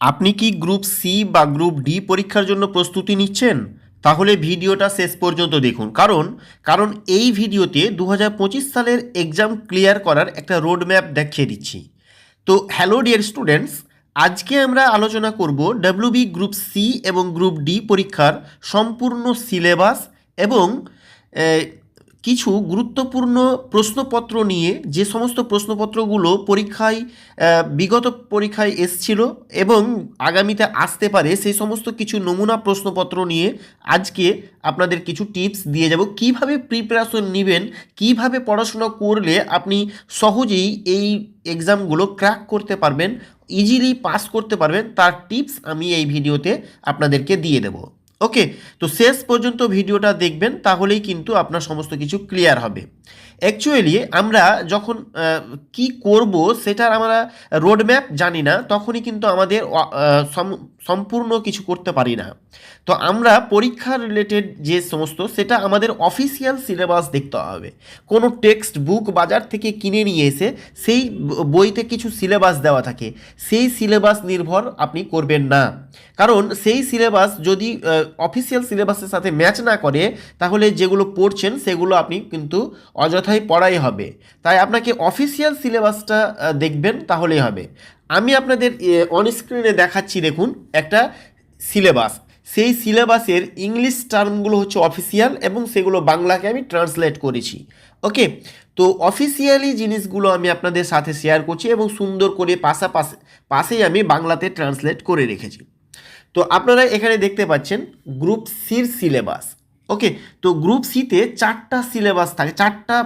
আপনি কি group C বা গ্রুপ ডি পরীক্ষার জন্য প্রস্তুতি নিচ্ছেন? তাহলে ভিডিওটা শেষ পর্যন্ত দেখুন। কারণ কারণ এই ভিডিওতে দু হাজার পঁচিশ সালের এক্সাম ক্লিয়ার করার একটা রোড ম্যাপ দেখিয়ে দিচ্ছি। তো হ্যালো ডিয়ার স্টুডেন্টস আজকে আমরা আলোচনা করব ডাব্লিউবি গ্রুপ সি এবং গ্রুপ ডি পরীক্ষার সম্পূর্ণ সিলেবাস এবং কিছু গুরুত্বপূর্ণ প্রশ্নপত্র নিয়ে যে সমস্ত প্রশ্নপত্রগুলো পরীক্ষায় বিগত পরীক্ষায় এসছিল এবং আগামীতে আসতে পারে, সেই সমস্ত কিছু নমুনা প্রশ্নপত্র নিয়ে আজকে আপনাদের কিছু টিপস দিয়ে যাব। কীভাবে প্রিপারেশন নেবেন, কীভাবে পড়াশোনা করলে আপনি সহজেই এই এক্সামগুলো ক্র্যাক করতে পারবেন ইজিলি পাস করতে পারবেন, তার টিপস আমি এই ভিডিওতে আপনাদেরকে দিয়ে দেবো। ওকে তো শেষ পর্যন্ত ভিডিওটা দেখবেন তাহলেই কিন্তু আপনার সমস্ত কিছু ক্লিয়ার হবে। অ্যাকচুয়ালি আমরা যখন কি করব সেটার আমরা রোড ম্যাপ জানি না, তখনই কিন্তু আমাদের সম্পূর্ণ কিছু করতে পারি না। তো আমরা পরীক্ষা রিলেটেড যে সমস্ত, সেটা আমাদের অফিসিয়াল সিলেবাস দেখতে হবে। কোনো টেক্সট বুক বাজার থেকে কিনে নিয়ে এসে সেই বইতে কিছু সিলেবাস দেওয়া থাকে। সেই সিলেবাস নির্ভর আপনি করবেন না। কারণ সেই সিলেবাস যদি অফিসিয়াল সিলেবাসের সাথে ম্যাচ না করে, তাহলে যেগুলো পড়ছেন, সেগুলো আপনি কিন্তু অযথাই পড়াই হবে। তাই আপনাকে অফিসিয়াল সিলেবাসটা দেখবেন, তাহলেই হবে। আমি আপনাদের অন স্ক্রিনে দেখাচ্ছি, দেখুন, একটা সিলেবাস। সেই সিলেবাসের ইংলিশ টার্মগুলো হচ্ছে অফিসিয়াল এবং সেগুলো বাংলাকে আমি ট্রান্সলেট করেছি। ওকে? তো অফিসিয়ালি জিনিসগুলো আমি আপনাদের সাথে শেয়ার করছি এবং সুন্দর করে পাশাপাশি, পাশেই আমি বাংলাতে ট্রান্সলেট করে রেখেছি। তো আপনারা এখানে দেখতে পাচ্ছেন, গ্রুপ সির সিলেবাস। ওকে তো গ্রুপ সিতে চারটা সিলেবাস থাকে, চারটা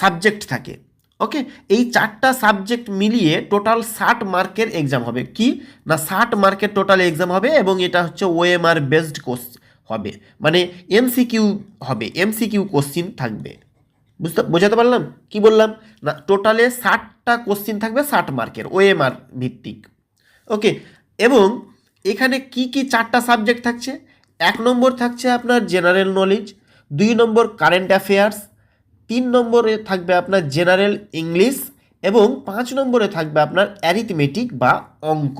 সাবজেক্ট থাকে। ওকে এই চারটা সাবজেক্ট মিলিয়ে টোটাল ষাট মার্কের এক্সাম হবে। কি? না, ষাট মার্কের টোটাল এক্সাম হবে এবং এটা হচ্ছে ওএমআর বেসড কোর্স হবে। মানে এমসিকিউ হবে এমসিকিউ কোশ্চিন থাকবে। বুঝতে, বোঝাতে পারলাম? কি বললাম? না টোটালে ষাটটা কোশ্চিন থাকবে ষাট মার্কের ওএমআর ভিত্তিক। ওকে এবং এখানে কি কি চারটা সাবজেক্ট থাকছে? এক নম্বর থাকছে আপনার জেনারেল নলেজ দুই নম্বর কারেন্ট অ্যাফেয়ার্স তিন নম্বরে থাকবে আপনার জেনারেল ইংলিশ এবং পাঁচ নম্বরে থাকবে আপনার অ্যারিথমেটিক বা অঙ্ক।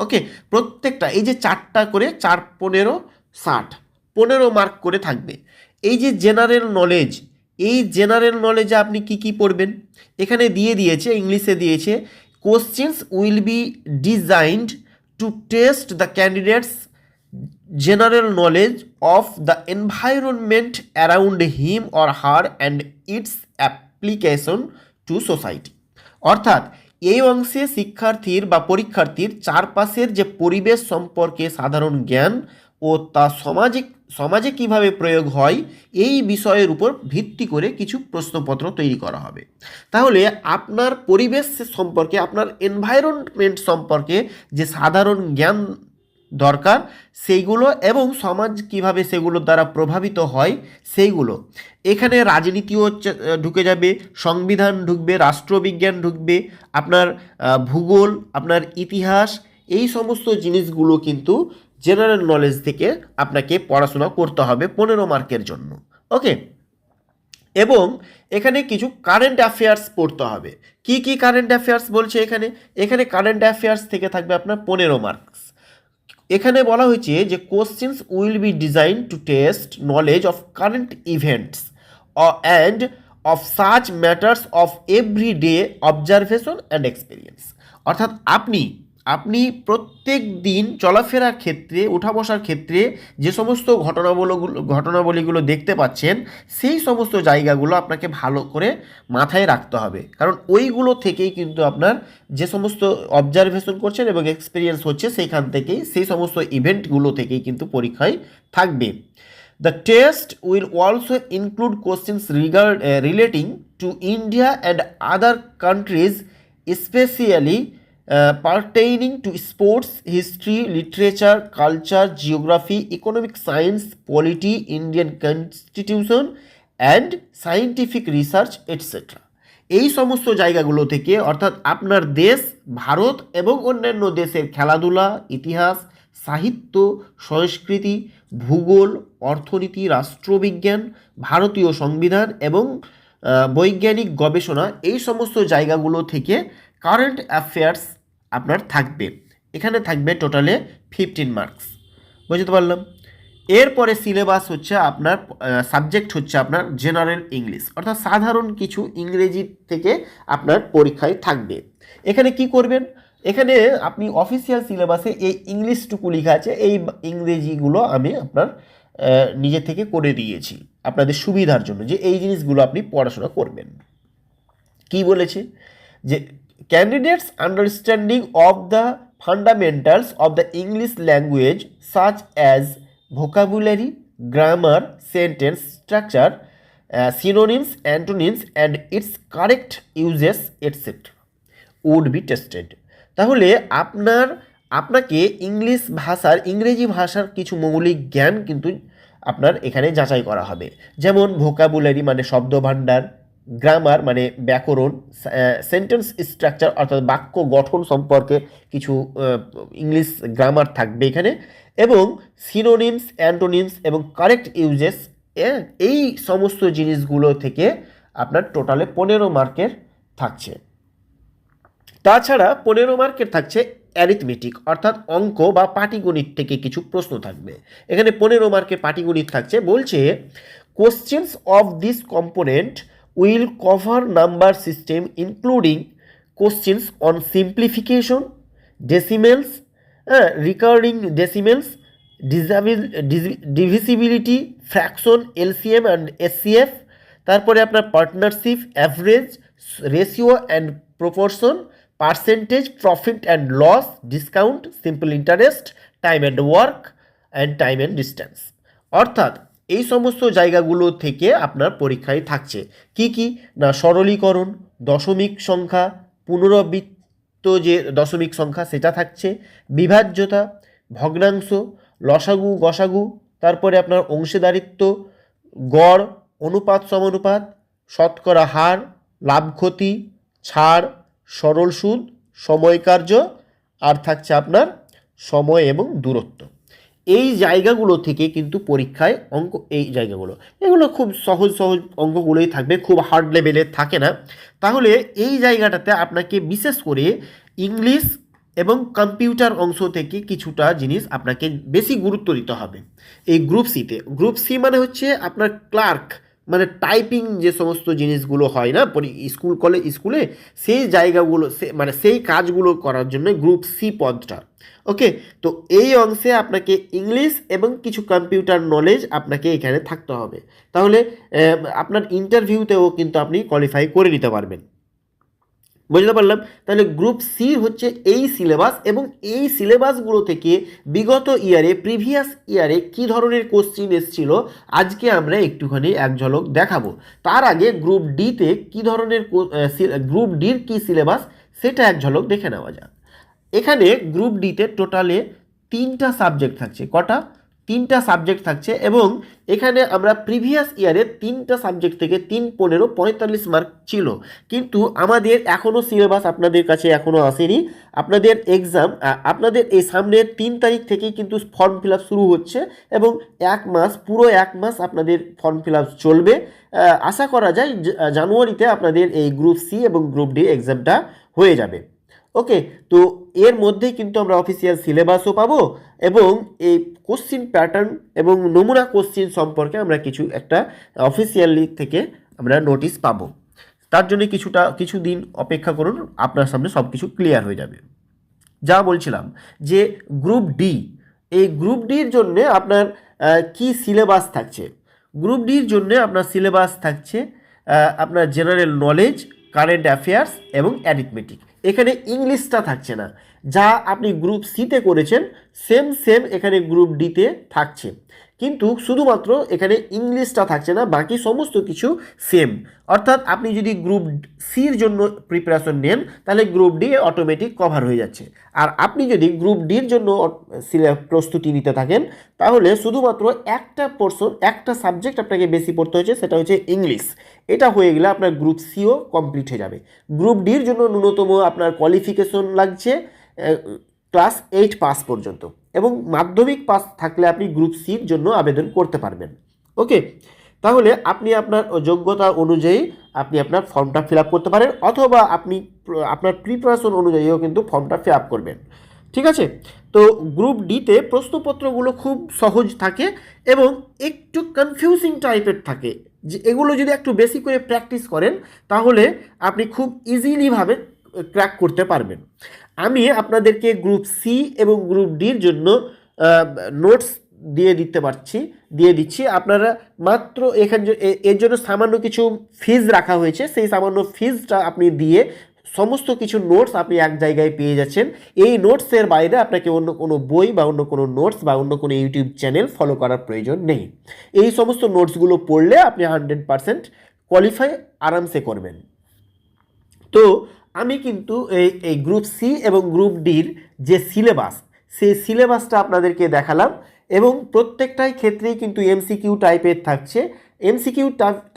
ওকে প্রত্যেকটা, এই যে চারটা করে চার পনেরো ষাট, পনেরো মার্ক করে থাকবে। এই যে জেনারেল নলেজ এই জেনারেল নলেজে আপনি কি কি পড়বেন? এখানে দিয়ে দিয়েছে, ইংলিশে দিয়েছে questions will be designed to test the candidates general knowledge of the environment around him or her and its application to society. অর্থাৎ, এই অংশে শিক্ষার্থীর বা পরীক্ষার্থীর চারপাশের যে পরিবেশ সম্পর্কে সাধারণ জ্ঞান ও তা সামাজিক সমাজে কীভাবে প্রয়োগ হয়, এই বিষয়ের উপর ভিত্তি করে কিছু প্রশ্নপত্র তৈরি করা হবে। তাহলে, আপনার পরিবেশ সম্পর্কে, আপনার এনভায়রনমেন্ট সম্পর্কে যে সাধারণ জ্ঞান দরকার। সেইগুলো এবং সমাজ কীভাবে সেগুলোর দ্বারা প্রভাবিত হয়, সেইগুলো। এখানে রাজনীতিও ঢুকে যাবে, সংবিধান ঢুকবে, রাষ্ট্রবিজ্ঞান ঢুকবে, আপনার ভূগোল, আপনার ইতিহাস, এই সমস্ত জিনিসগুলো কিন্তু জেনারেল নলেজ থেকে আপনাকে পড়াশোনা করতে হবে পনেরো মার্কের জন্য। ওকে এবং এখানে কিছু কারেন্ট অ্যাফেয়ার্স পড়তে হবে। কি কি কারেন্ট অ্যাফেয়ার্স বলছে এখানে? এখানে কারেন্ট অ্যাফেয়ার্স থেকে থাকবে আপনার পনেরো মার্কস এখানে বলা হয়েছে যে questions will be design to test knowledge of current events and of such matters of every day observation and experience অর্থাৎ আপনি আপনি প্রত্যেক দিন চলাফেরার ক্ষেত্রে উঠা বসার ক্ষেত্রে যে সমস্ত ঘটনাবলীগুলো ঘটনাবলীগুলো দেখতে পাচ্ছেন সেই সমস্ত জায়গাগুলো আপনাকে ভালো করে মাথায় রাখতে হবে। কারণ ওইগুলো থেকেই কিন্তু আপনার যে সমস্ত অবজারভেশন করছেন এবং এক্সপিরিয়েন্স হচ্ছে সেইখান থেকেই সেই সমস্ত ইভেন্টগুলো থেকেই কিন্তু পরীক্ষায় থাকবে। The test will also include questions regard, relating to India and other countries countries, uh, pertaining to sports, history, literature, culture, geography, economic science, polity, Indian constitution, and scientific research, etc. এই সমস্ত জায়গাগুলো থেকে অর্থাৎ আপনার দেশ ভারত এবং অন্যান্য দেশের খেলাধুলা ইতিহাস সাহিত্য সংস্কৃতি ভূগোল অর্থনীতি রাষ্ট্রবিজ্ঞান ভারতীয় সংবিধান এবং বৈজ্ঞানিক গবেষণা এই সমস্ত জায়গাগুলো থেকে কারেন্ট অ্যাফেয়ার্স আপনার থাকবে। এখানে থাকবে টোটালে ফিফটিন মার্কস বুঝতে পারলাম? এরপরে সিলেবাস হচ্ছে আপনার সাবজেক্ট হচ্ছে আপনার জেনারেল ইংলিশ অর্থাৎ সাধারণ কিছু ইংরেজি থেকে আপনার পরীক্ষায় থাকবে। এখানে কি করবেন? এখানে আপনি অফিসিয়াল সিলেবাসে এই ইংলিশটুকু লেখা আছে, এই ইংরেজিগুলো আমি আপনার নিজে থেকে করে দিয়েছি আপনাদের সুবিধার জন্য যে এই জিনিসগুলো আপনি পড়াশোনা করবেন। কি বলেছে? যে candidates understanding of the fundamentals of the English language such as vocabulary grammar sentence structure synonyms antonyms and its correct uses etcetera would be tested তাহলে আপনার, আপনাকে ইংলিশ ভাষার, ইংরেজি ভাষার কিছু মৌলিক জ্ঞান কিন্তু আপনার এখানে যাচাই করা হবে। যেমন ভোকাবুলারি মানে শব্দভাণ্ডার গ্রামার মানে ব্যাকরণ সেন্টেন্স স্ট্রাকচার অর্থাৎ বাক্য গঠন সম্পর্কে কিছু ইংলিশ গ্রামার থাকবে এখানে। এবং সিনোনিমস অ্যান্টোনিমস এবং কারেক্ট ইউজেস এই সমস্ত জিনিসগুলো থেকে আপনার টোটালে পনেরো মার্কের থাকছে। তাছাড়া পনেরো মার্কের থাকছে অ্যারিথমেটিক অর্থাৎ অঙ্ক বা পাটিগণিত থেকে কিছু প্রশ্ন থাকবে। এখানে পনেরো মার্কের পাটিগণিত থাকছে, বলছে questions of this component will cover number system including questions on simplification decimals recurring decimals divisibility fraction LCM and HCF তারপরে আপনার partnership average ratio and proportion percentage profit and loss discount simple interest time and work and time and distance অর্থাৎ এই সমস্ত জায়গাগুলো থেকে আপনার পরীক্ষায় থাকছে। কি কি? না, সরলীকরণ, দশমিক সংখ্যা, পুনরাবৃত্ত যে দশমিক সংখ্যা সেটা থাকছে, বিভাজ্যতা, ভগ্নাংশ, লসাগু, গসাগু, তারপরে আপনার অংশীদারিত্ব, গড়, অনুপাত সমানুপাত, শতকরা হার, লাভ ক্ষতি, ছাড়, সরল সুদ, সময় কার্য, আর থাকছে আপনার সময় এবং দূরত্ব। এই জায়গাগুলো থেকে কিন্তু পরীক্ষায় অঙ্ক এই জায়গাগুলো। এগুলো খুব সহজ সহজ অঙ্কগুলোই থাকবে, খুব হার্ড লেভেলে থাকে না। তাহলে এই জায়গাটাতে আপনাকে বিশেষ করে ইংলিশ এবং কম্পিউটার অংশ থেকে কিছুটা জিনিস আপনাকে বেশি গুরুত্ব দিতে হবে। এই গ্রুপ সিতে গ্রুপ সি মানে হচ্ছে আপনার ক্লার্ক মানে টাইপিং যে সমস্ত জিনিসগুলো হয় না স্কুল কলেজ স্কুলে সেই জায়গাগুলো মানে সেই কাজগুলো করার জন্য গ্রুপ সি পদটা। ওকে তো এই অংশে আপনাকে ইংলিশ এবং কিছু কম্পিউটার নলেজ আপনাকে এখানে থাকতে হবে। তাহলে আপনার ইন্টারভিউতেও কিন্তু আপনি কোয়ালিফাই করে নিতে পারবেন। বুঝতে পারলাম? তাহলে গ্রুপ সি হচ্ছে এই সিলেবাস এবং এই সিলেবাসগুলো থেকে বিগত ইয়ারে প্রিভিয়াস ইয়ারে কি ধরনের কোশ্চিন এসেছিল? আজকে আমরা একটুখানি এক ঝলক দেখাবো। তার আগে গ্রুপ ডিতে কি ধরনের গ্রুপ ডির কি সিলেবাস সেটা এক ঝলক দেখে নেওয়া যাক। এখানে গ্রুপ ডিতে টোটালে তিনটা সাবজেক্ট থাকছে। কটা? তিনটা সাবজেক্ট থাকছে এবং এখানে আমরা প্রিভিয়াস ইয়ারে তিনটা সাবজেক্ট থেকে তিন পনেরো পঁয়তাল্লিশ মার্ক ছিল। কিন্তু আমাদের এখনও সিলেবাস আপনাদের কাছে এখনও আসেনি। আপনাদের এক্সাম আপনাদের এই সামনের তিন তারিখ থেকেই কিন্তু ফর্ম ফিল শুরু হচ্ছে এবং এক মাস, পুরো এক মাস আপনাদের ফর্ম ফিল চলবে। আশা করা যায় জানুয়ারিতে আপনাদের এই গ্রুপ সি এবং গ্রুপ ডি এক্সামটা হয়ে যাবে। ওকে তো এর মধ্যেই কিন্তু আমরা অফিসিয়াল সিলেবাসও পাবো এবং এই কোশ্চিন প্যাটার্ন এবং নমুনা কোশ্চিন সম্পর্কে আমরা কিছু একটা অফিসিয়ালি থেকে আমরা নোটিশ পাবো। তার জন্য কিছুটা, কিছু দিন অপেক্ষা করুন, আপনার সামনে সব কিছু ক্লিয়ার হয়ে যাবে। যা বলছিলাম যে গ্রুপ ডি এই গ্রুপ ডির জন্য আপনার কি সিলেবাস থাকছে? গ্রুপ ডির জন্য আপনার সিলেবাস থাকছে আপনার জেনারেল নলেজ কারেন্ট অ্যাফেয়ার্স এবং অ্যারিথমেটিক এখানে ইংলিশটা থাকছে না। যা আপনি গ্রুপ সিতে করেছেন সেম সেম এখানে গ্রুপ ডিতে থাকছে। কিন্তু শুধুমাত্র এখানে ইংলিশটা থাকছে না, বাকি সমস্ত কিছু সেম অর্থাৎ আপনি যদি গ্রুপ সির জন্য প্রিপারেশন নেন, তাহলে গ্রুপ ডি অটোমেটিক কভার হয়ে যাচ্ছে। আর আপনি যদি গ্রুপ ডির জন্য প্রস্তুতি নিতে থাকেন, তাহলে শুধুমাত্র একটা পোর্শন একটা সাবজেক্ট আপনাকে বেশি পড়তে হচ্ছে সেটা হচ্ছে ইংলিশ এটা হয়ে গেলে আপনার গ্রুপ সিও কমপ্লিট হয়ে যাবে। গ্রুপ ডির জন্য ন্যূনতম আপনার কোয়ালিফিকেশন লাগছে ক্লাস এইট পাস পর্যন্ত এবং মাধ্যমিক পাস থাকলে আপনি গ্রুপ সির জন্য আবেদন করতে পারবেন। ওকে? তাহলে আপনি আপনার যোগ্যতা অনুযায়ী আপনি আপনার ফর্মটা ফিল করতে পারেন অথবা আপনি আপনার প্রিপারেশন অনুযায়ীও কিন্তু ফর্মটা ফিল করবেন। ঠিক আছে? তো গ্রুপ ডিতে প্রশ্নপত্রগুলো খুব সহজ থাকে এবং একটু কনফিউজিং টাইপের থাকে। যে এগুলো যদি একটু বেশি করে প্র্যাকটিস করেন, তাহলে আপনি খুব ইজিলিভাবে ক্র্যাক করতে পারবেন। আমি আপনাদেরকে গ্রুপ সি এবং গ্রুপ ডির জন্য নোটস দিয়ে দিতে পারছি, দিয়ে দিচ্ছি। আপনারা মাত্র এখান এর জন্য সামান্য কিছু ফিজ রাখা হয়েছে। সেই সামান্য ফিজটা আপনি দিয়ে সমস্ত কিছু নোটস আপনি এক জায়গায় পেয়ে যাচ্ছেন। এই নোটসের বাইরে আপনাকে অন্য কোনো বই বা অন্য কোনো নোটস বা অন্য কোনো ইউটিউব চ্যানেল ফলো করার প্রয়োজন নেই। এই সমস্ত নোটসগুলো পড়লে আপনি হান্ড্রেড পারসেন্ট কোয়ালিফাই আরামসে করবেন। তো আমি কিন্তু এই এই গ্রুপ সি এবং গ্রুপ ডির যে সিলেবাস সেই সিলেবাসটা আপনাদেরকে দেখালাম এবং প্রত্যেকটাই ক্ষেত্রেই কিন্তু এমসিকিউ টাইপের থাকছে। এমসিকিউ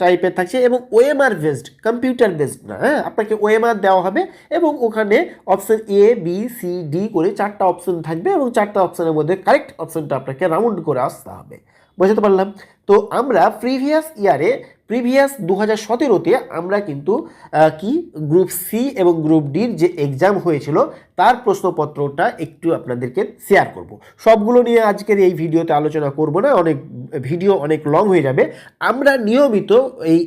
টাইপের থাকছে এবং ওএমআর বেসড কম্পিউটার বেসড না হ্যাঁ? আপনাকে ওএমআর দেওয়া হবে এবং ওখানে option A B C D করে চারটা অপশন থাকবে এবং চারটা অপশনের মধ্যে কারেক্ট অপশনটা আপনাকে রাউন্ড করে আসতে হবে। বুঝতে পারলাম? তো আমরা প্রিভিয়াস ইয়ারে প্রিভিয়াস দু হাজার সতেরোতে আমরা কিন্তু কি, গ্রুপ সি এবং গ্রুপ ডির যে এক্সাম হয়েছিল, তার প্রশ্নপত্রটা একটু আপনাদেরকে শেয়ার করব। সবগুলো নিয়ে আজকের এই ভিডিওতে আলোচনা করব না, অনেক ভিডিও অনেক লং হয়ে যাবে। আমরা নিয়মিত এই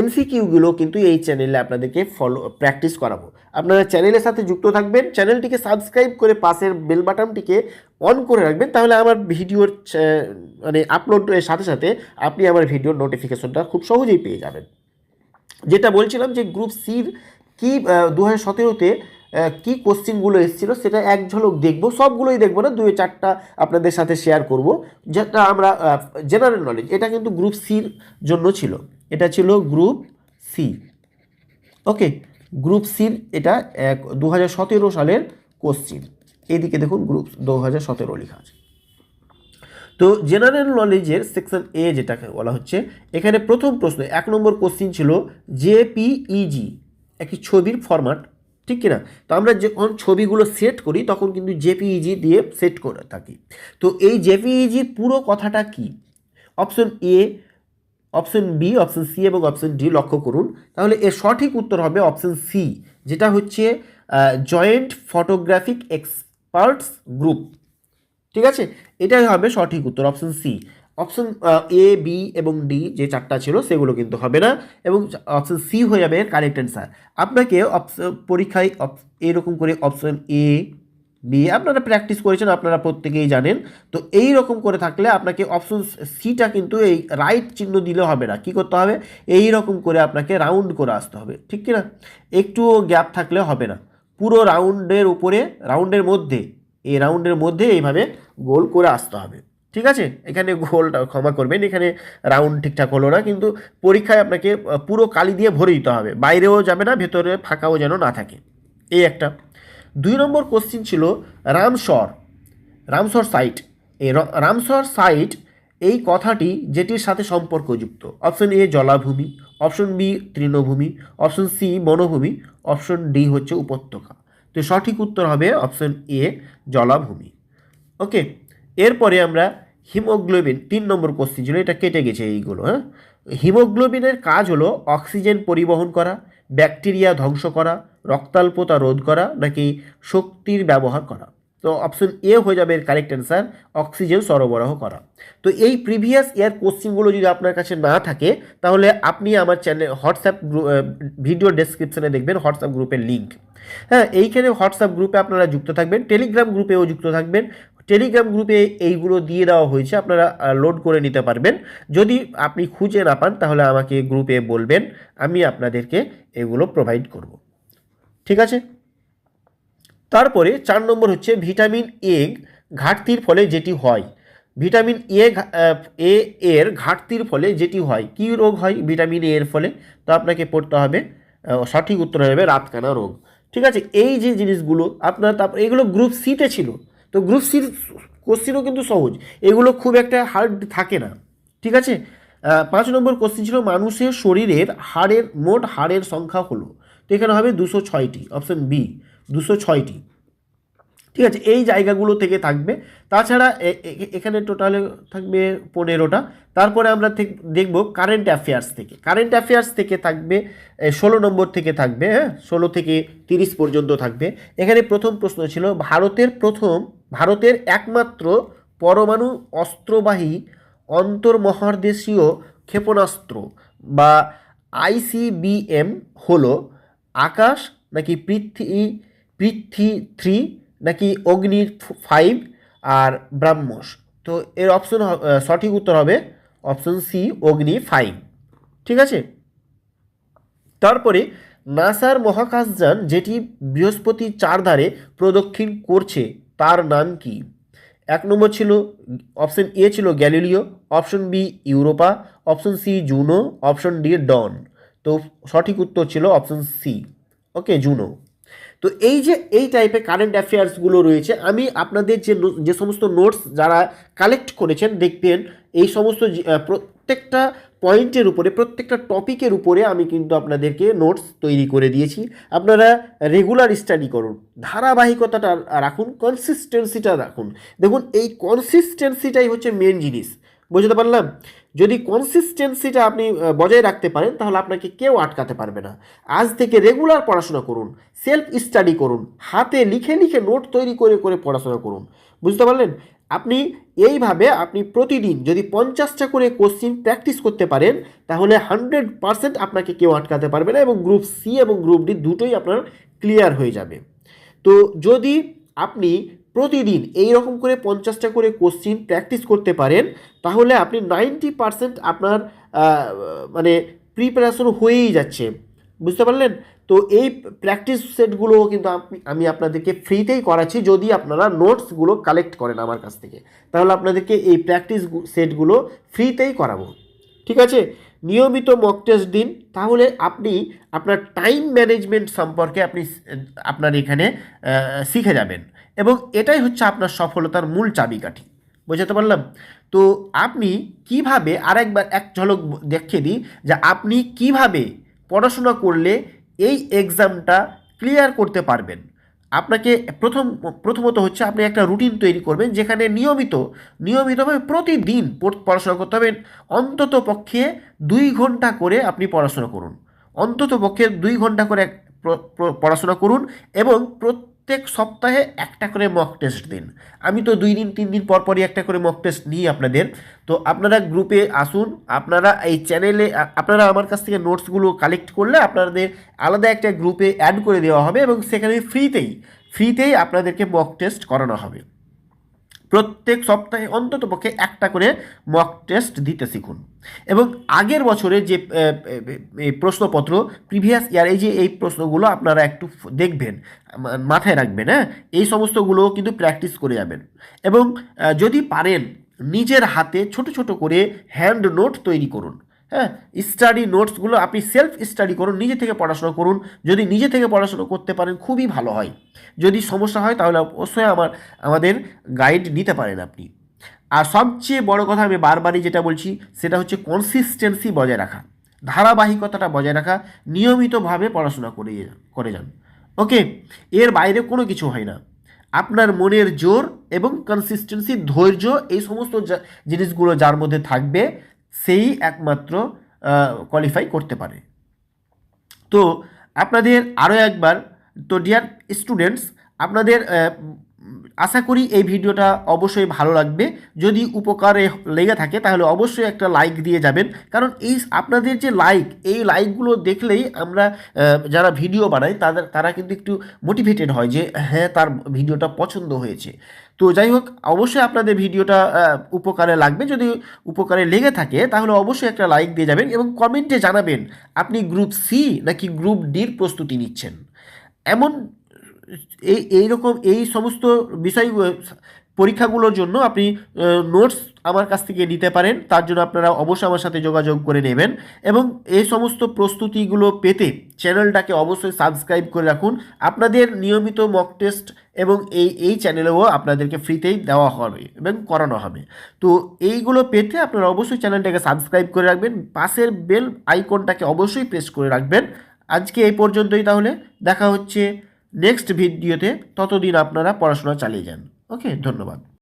এমসিকিউগুলো কিন্তু এই চ্যানেলে আপনাদেরকে ফলো প্র্যাকটিস করাবো। আপনারা চ্যানেলের সাথে যুক্ত থাকবেন চ্যানেলটিকে সাবস্ক্রাইব করে পাশের বেল বাটনটিকে অন করে রাখবেন, তাহলে আমার ভিডিওর মানে আপলোডের সাথে সাথে আপনি আমার ভিডিওর নোটিফিকেশনটা খুব সহজেই পেয়ে যাবেন। যেটা বলছিলাম যে গ্রুপ সির কি দু হাজার সতেরোতে কী কোশ্চিনগুলো এসেছিল সেটা এক ঝলক দেখব, সবগুলোই দেখব না দুই চারটা আপনাদের সাথে শেয়ার করব, যেটা আমরা জেনারেল নলেজ এটা কিন্তু গ্রুপ সির জন্য ছিল। এটা ছিল গ্রুপ সি ওকে গ্রুপ সির এটা এক দু সালের কোশ্চিন এইদিকে দেখুন গ্রুপ দু হাজার সতেরো লেখা আছে। তো জেনারেল নলেজের সেকশন এ যেটাকে বলা হচ্ছে, এখানে প্রথম প্রশ্ন এক নম্বর কোশ্চিন ছিল জেপিইজি একটি ছবির ফরম্যাট ঠিক কিনা? তো আমরা যখন ছবিগুলো সেট করি, তখন কিন্তু জেপিইজি দিয়ে সেট করে থাকি। তো এই জেপিইজির পুরো কথাটা কি? Option A option B option C এবং অপশন ডি লক্ষ্য করুন। তাহলে এর সঠিক উত্তর হবে অপশন সি যেটা হচ্ছে জয়েন্ট ফটোগ্রাফিক এক্সপার্টস গ্রুপ। ঠিক আছে? এটাই হবে সঠিক উত্তর option C option A B এবং ডি যে চারটা ছিল সেগুলো কিন্তু হবে না এবং অপশন সি হয়ে যাবে কারেক্ট অ্যান্সার আপনাকে পরীক্ষায় এরকম করে অপশন এ বি আপনারা প্র্যাকটিস করেছেন, আপনারা প্রত্যেকেই জানেন। তো এই রকম করে থাকলে আপনাকে অপশন সিটা কিন্তু এই রাইট চিহ্ন দিলে হবে না। কি করতে হবে? এই রকম করে আপনাকে রাউন্ড করে আসতে হবে। ঠিক কি না একটুও গ্যাপ থাকলে হবে না। পুরো রাউন্ডের উপরে, রাউন্ডের মধ্যে, এই রাউন্ডের মধ্যে এইভাবে গোল করে আসতে হবে। ঠিক আছে? এখানে গোলটা ক্ষমা করবেন, এখানে রাউন্ড ঠিকঠাক হলো না, কিন্তু পরীক্ষায় আপনাকে পুরো কালি দিয়ে ভরে দিতে হবে। বাইরেও যাবে না, ভেতরে ফাঁকাও যেন না থাকে। এই একটা। দুই নম্বর কোশ্চিন ছিল রামসর রামসর সাইট এই রামসর সাইট এই কথাটি যেটির সাথে সম্পর্কযুক্ত। অপশন এ জলাভূমি। অপশন বি তৃণভূমি, অপশন সি বনভূমি, অপশন ডি হচ্ছে উপত্যকা। তো সঠিক উত্তর হবে অপশন এ জলাভূমি। ওকে, এরপরে আমরা হিমোগ্লোবিন, তিন নম্বর কোশ্চিন ছিল, এটা কেটে গেছে এইগুলো হ্যাঁ? হিমোগ্লোবিনের কাজ হলো অক্সিজেন পরিবহন করা, ব্যাকটেরিয়া ধ্বংস করা, রক্তাল্পতা রোধ করা, নাকি শক্তির ব্যবহার করা। তো অপশন এ হয়ে যাবে এর কারেক্ট অ্যান্সার অক্সিজেন সরবরাহ করা। তো এই প্রিভিয়াস ইয়ার কোশ্চিনগুলো যদি আপনার কাছে না থাকে, তাহলে আপনি আমার চ্যানেল হোয়াটসঅ্যাপ ভিডিও ডেসক্রিপশনে দেখবেন হোয়াটসঅ্যাপ গ্রুপের লিঙ্ক হ্যাঁ এইখানে হোয়াটসঅ্যাপ গ্রুপে আপনারা যুক্ত থাকবেন টেলিগ্রাম গ্রুপেও যুক্ত থাকবেন। টেলিগ্রাম গ্রুপে এইগুলো দিয়ে দেওয়া হয়েছে, আপনারা লোড করে নিতে পারবেন। যদি আপনি খুঁজে না পান, তাহলে আমাকে গ্রুপে বলবেন, আমি আপনাদেরকে এগুলো প্রোভাইড করব। ঠিক আছে? তারপরে চার নম্বর হচ্ছে ভিটামিন এ ঘাটতির ফলে যেটি হয়। ভিটামিন এ এ এর ঘাটতির ফলে যেটি হয়, কী রোগ হয় ভিটামিন এ এর ফলে? তা আপনাকে পড়তে হবে সঠিক উত্তর যাবে রাতকানা রোগ। ঠিক আছে, এই যে জিনিসগুলো আপনার তারপর এগুলো গ্রুপ সিতে ছিল। তো গ্রুপ সির কোশ্চিনও কিন্তু সহজ। এগুলো খুব একটা হার্ড থাকে না। ঠিক আছে? পাঁচ নম্বর কোশ্চিন ছিল মানুষের শরীরের হাড়ের মোট হাড়ের সংখ্যা হলো। তো এখানে হবে দুশো ছয়টি অপশন বি দুশো ছয়টি। ঠিক আছে, এই জায়গাগুলো থেকে থাকবে। তাছাড়া এখানে টোটালে থাকবে পনেরোটা। তারপরে আমরা দেখব কারেন্ট অ্যাফেয়ার্স থেকে। কারেন্ট অ্যাফেয়ার্স থেকে থাকবে ষোলো নম্বর থেকে থাকবে হ্যাঁ? ষোলো থেকে তিরিশ পর্যন্ত থাকবে। এখানে প্রথম প্রশ্ন ছিল, ভারতের প্রথম, ভারতের একমাত্র পরমাণু অস্ত্রবাহী অন্তর্মহাদেশীয় ক্ষেপণাস্ত্র বা আইসিবিএম হলো আকাশ নাকি পৃথ্বী পৃথ্বী থ্রি নাকি অগ্নি ফাইভ আর ব্রাহ্মস। তো এর অপশন সঠিক উত্তর হবে অপশন সি অগ্নি ফাইভ ঠিক আছে? তারপরে নাসার মহাকাশযান যেটি বৃহস্পতির চারধারে প্রদক্ষিণ করছে, তার নাম কি? এক নম্বর ছিল অপশন এ ছিল Galileo option B Europa option C Juno option D Dawn. তো সঠিক উত্তর ছিল অপশন সি ওকে জুনো। তো এই যে, এই টাইপের কারেন্ট অ্যাফেয়ার্সগুলো রয়েছে, আমি আপনাদের যে যে সমস্ত নোটস যারা কালেক্ট করেছেন দেখবেন, এই সমস্ত প্রত্যেকটা পয়েন্টের উপরে, প্রত্যেকটা টপিকের উপরে আমি কিন্তু আপনাদেরকে নোটস তৈরি করে দিয়েছি। আপনারা রেগুলার স্টাডি করুন, ধারাবাহিকতাটা রাখুন কনসিস্টেন্সিটা রাখুন। দেখুন, এই কনসিস্টেন্সিটাই হচ্ছে মেন জিনিস। বুঝতে পারলাম? যদি কনসিস্টেন্সিটা আপনি বজায় রাখতে পারেন, তাহলে আপনাকে কেউ আটকাতে পারবে না। আজ থেকে রেগুলার পড়াশোনা করুন সেলফ স্টাডি করুন, হাতে লিখে লিখে নোট তৈরি করে করে পড়াশোনা করুন। বুঝতে পারলেন? আপনি এইভাবে আপনি প্রতিদিন যদি পঞ্চাশটা করে কোশ্চিন প্র্যাকটিস করতে পারেন, তাহলে হান্ড্রেড পারসেন্ট আপনাকে কেউ আটকাতে পারবে না এবং গ্রুপ সি এবং গ্রুপ ডি দুটোই আপনার ক্লিয়ার হয়ে যাবে। তো যদি আপনি প্রতিদিন এই রকম করে পঞ্চাশটা করে কোশ্চিন প্র্যাকটিস করতে পারেন, তাহলে আপনি নাইনটি পারসেন্ট আপনার মানে প্রিপারেশন হয়েই যাচ্ছে। বুঝতে পারলেন? তো এই প্র্যাকটিস সেটগুলো কিন্তু আমি আমি আপনাদেরকে ফ্রিতেই করাচ্ছি, যদি আপনারা নোটসগুলো কালেক্ট করেন আমার কাছ থেকে। তাহলে আপনাদেরকে এই প্র্যাকটিস সেটগুলো ফ্রিতেই করাবো। ঠিক আছে? নিয়মিত মক টেস্ট দিন। তাহলে আপনি আপনার টাইম ম্যানেজমেন্ট সম্পর্কে আপনি, আপনার এখানে শিখে যাবেন। এবং এটাই হচ্ছে আপনার সফলতার মূল চাবিকাঠি। বোঝাতে পারলাম? তো আপনি কীভাবে আরেকবার এক ঝলক দেখিয়ে দিই যে আপনি কীভাবে পড়াশোনা করলে এই এক্সামটা ক্লিয়ার করতে পারবেন। আপনাকে প্রথম, প্রথমত হচ্ছে আপনি একটা রুটিন তৈরি করবেন যেখানে নিয়মিত, নিয়মিতভাবে প্রতিদিন পড়াশোনা করতে হবে। অন্তত পক্ষে দুই ঘণ্টা করে আপনি পড়াশোনা করুন। অন্তত পক্ষে দুই ঘণ্টা করে পড়াশোনা করুন এবং প্রত্যেক সপ্তাহে একটা করে মক টেস্ট দিন। আমি তো দুই দিন, তিন দিন পর পরই একটা করে মক টেস্ট নিই আপনাদের। তো আপনারা গ্রুপে আসুন, আপনারা এই চ্যানেলে আপনারা আমার কাছ থেকে নোটসগুলো কালেক্ট করলে আপনাদের আলাদা একটা গ্রুপে অ্যাড করে দেওয়া হবে এবং সেখানে ফ্রিতেই ফ্রিতেই আপনাদেরকে মক টেস্ট করানো হবে। প্রত্যেক সপ্তাহে অন্তত পক্ষে একটা করে মক টেস্ট দিতে শিখুন। এবং আগের বছরে যে প্রশ্নপত্র প্রিভিয়াস ইয়ার এই যে, এই প্রশ্নগুলো আপনারা একটু দেখবেন মাথায় রাখবেন হ্যাঁ? এই সমস্তগুলো কিন্তু প্র্যাকটিস করে যাবেন। এবং যদি পারেন, নিজের হাতে ছোট ছোট করে হ্যান্ড নোট তৈরি করুন। হ্যাঁ স্টাডি নোটসগুলো আপনি সেলফ স্টাডি করুন, নিজে থেকে পড়াশোনা করুন। যদি নিজে থেকে পড়াশোনা করতে পারেন, খুবই ভালো হয়। যদি সমস্যা হয়, তাহলে অবশ্যই আমার, আমাদের গাইড নিতে পারেন আপনি। আর সবচেয়ে বড় কথা আমি বারবারই যেটা বলছি, সেটা হচ্ছে কনসিস্টেন্সি বজায় রাখা। ধারাবাহিকতাটা বজায় রাখা, নিয়মিতভাবে পড়াশোনা করে করে যান। ওকে এর বাইরে কোনো কিছু হয় না। আপনার মনের জোর এবং কনসিস্টেন্সি ধৈর্য, এই সমস্ত জিনিসগুলো যার মধ্যে থাকবে সেই একমাত্র কোয়ালিফাই করতে পারে। তো আপনাদের আরও একবার, তো ডিয়ার স্টুডেন্টস আপনাদের আশা করি এই ভিডিওটা অবশ্যই ভালো লাগবে। যদি উপকারে লেগে থাকে, তাহলে অবশ্যই একটা লাইক দিয়ে যাবেন। কারণ এই আপনাদের যে লাইক এই লাইকগুলো দেখলেই আমরা যারা ভিডিও বানাই তাদের, তারা কিন্তু একটু মোটিভেটেড হয় যে হ্যাঁ তার ভিডিওটা পছন্দ হয়েছে। তো যাই হোক, অবশ্যই আপনাদের ভিডিওটা উপকারে লাগবে। যদি উপকারে লেগে থাকে, তাহলে অবশ্যই একটা লাইক দিয়ে যাবেন এবং কমেন্টে জানাবেন, আপনি গ্রুপ সি নাকি গ্রুপ ডির প্রস্তুতি নিচ্ছেন। এমন, এই, এইরকম, এই সমস্ত বিষয় পরীক্ষাগুলোর জন্য আপনি নোটস আমার কাছ থেকে নিতে পারেন। তার জন্য আপনারা অবশ্যই আমার সাথে যোগাযোগ করে নেবেন। এবং এই সমস্ত প্রস্তুতিগুলো পেতে চ্যানেলটাকে অবশ্যই সাবস্ক্রাইব করে রাখুন। আপনাদের নিয়মিত মক টেস্ট এবং এই এই চ্যানেলেও আপনাদেরকে ফ্রিতেই দেওয়া হবে এবং করানো হবে। তো এইগুলো পেতে আপনারা অবশ্যই চ্যানেলটাকে সাবস্ক্রাইব করে রাখবেন। পাশের বেল আইকনটাকে অবশ্যই প্রেস করে রাখবেন। আজকে এই পর্যন্তই তাহলে। দেখা হচ্ছে নেক্সট ভিডিওতে ততদিন আপনারা পড়াশোনা চালিয়ে যান। ওকে ধন্যবাদ।